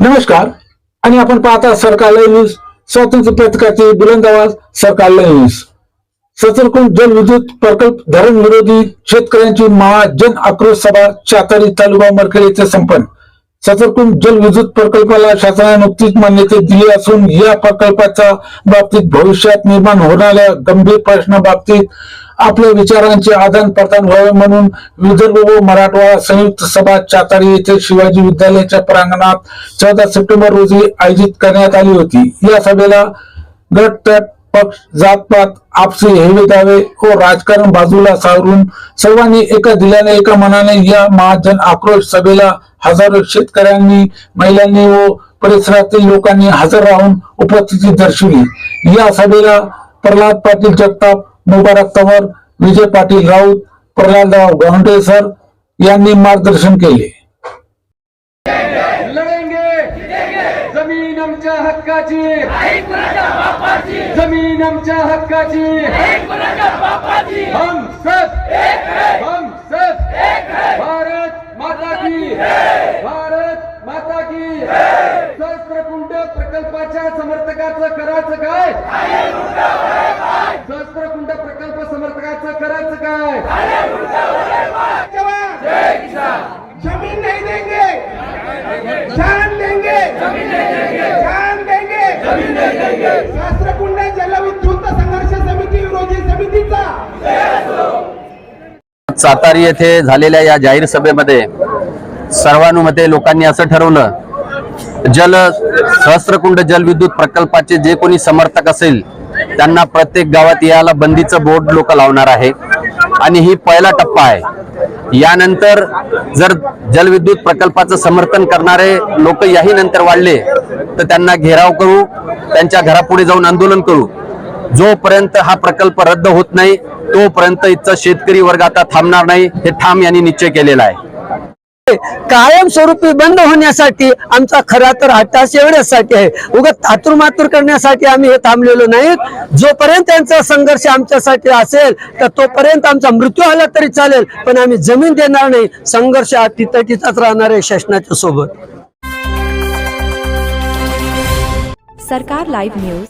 नमस्कार. आणि आपण पाहता सरकारला न्यूज. स्वातंत्र्य पत्रकाची बुलंद आवाज सरकारला न्यूज. सतरकुंड जलविद्युत प्रकल्प धरण विरोधी शेतकऱ्यांची महाजन आक्रोश सभा चातारी तालुका मरखेड येथे संपन्न. सतरकुंड जलविद्युत प्रकल्पाला शासनाने नुकतीच मान्यता दिली असून या प्रकल्पाच्या बाबतीत भविष्यात निर्माण होणाऱ्या गंभीर प्रश्नाबाबतीत आपल्या विचारांचे आदान प्रदान व्हावे म्हणून विदर्भ व मराठवाडा संयुक्त सभा चातारी येथे शिवाजी विद्यालयाच्या प्रांगणात चौदा सप्टेंबर रोजी आयोजित करण्यात आली होती. या सभेला गट पक्ष जातपात आपसी हेवे दावे व राजकारण बाजूला सावरून सर्वांनी एका दिल्याने एका मनाने या महाजन आक्रोश सभेला हजारो शेतकऱ्यांनी महिलांनी व परिसरातील लोकांनी हजर राहून उपस्थिती दर्शवली. या सभेला प्रल्हाद पाटील जगताप मुबारक तंवर विजय पाटील राऊत प्रल्हादराव गोंडे सर यांनी मार्गदर्शन केले. जमीन आमच्या हक्काची. जमीन आमच्या हक्काची. हम हम भारत माता की. भारत माता की. सहस्त्रकुंड प्रकल्पाच्या समर्थकाचं करायचं काय सहस्त्रकुंड प्रकल्प समर्थकाचं करायचं काय जमीन नहीं देंगे जान देंगे जान देंगे शास्त्रकुंड जलविद्युत संघर्ष समिती विरोधी समितीचा सातारी येथे झालेल्या या जाहीर सभेमध्ये सर्वानुमते लोकांनी असं ठरवलं जल सहस्त्रकुंड जलविद्युत प्रकल्पाचे जे कोणी समर्थक असेल त्यांना प्रत्येक गावात यायला बंदीचं बोर्ड लोक लावणार आहे. आणि ही पहिला टप्पा आहे. यानंतर जर जलविद्युत प्रकल्पाचं समर्थन करणारे लोक याही नंतर वाढले तर त्यांना घेराव करू त्यांच्या घरापुढे जाऊन आंदोलन करू. जोपर्यंत हा प्रकल्प रद्द होत नाही तोपर्यंत इथचा शेतकरी वर्ग आता थांबणार नाही. हे ठाम यांनी निश्चय केलेला आहे. कायमस्वरूपी बंद होण्यासाठी आमचा खरा तर हट्टास एवढ्यासाठी आहे. उगत तातूर मातूर करण्यासाठी आम्ही हे थांबलेलो नाहीत जोपर्यंत त्यांचा संघर्ष आमच्यासाठी असेल तर तोपर्यंत आमचा मृत्यू आला तरी चालेल पण आम्ही जमीन देणार नाही. संघर्ष हा तिथं राहणार आहे शासनाच्या सोबत. सरकार लाईव्ह न्यूज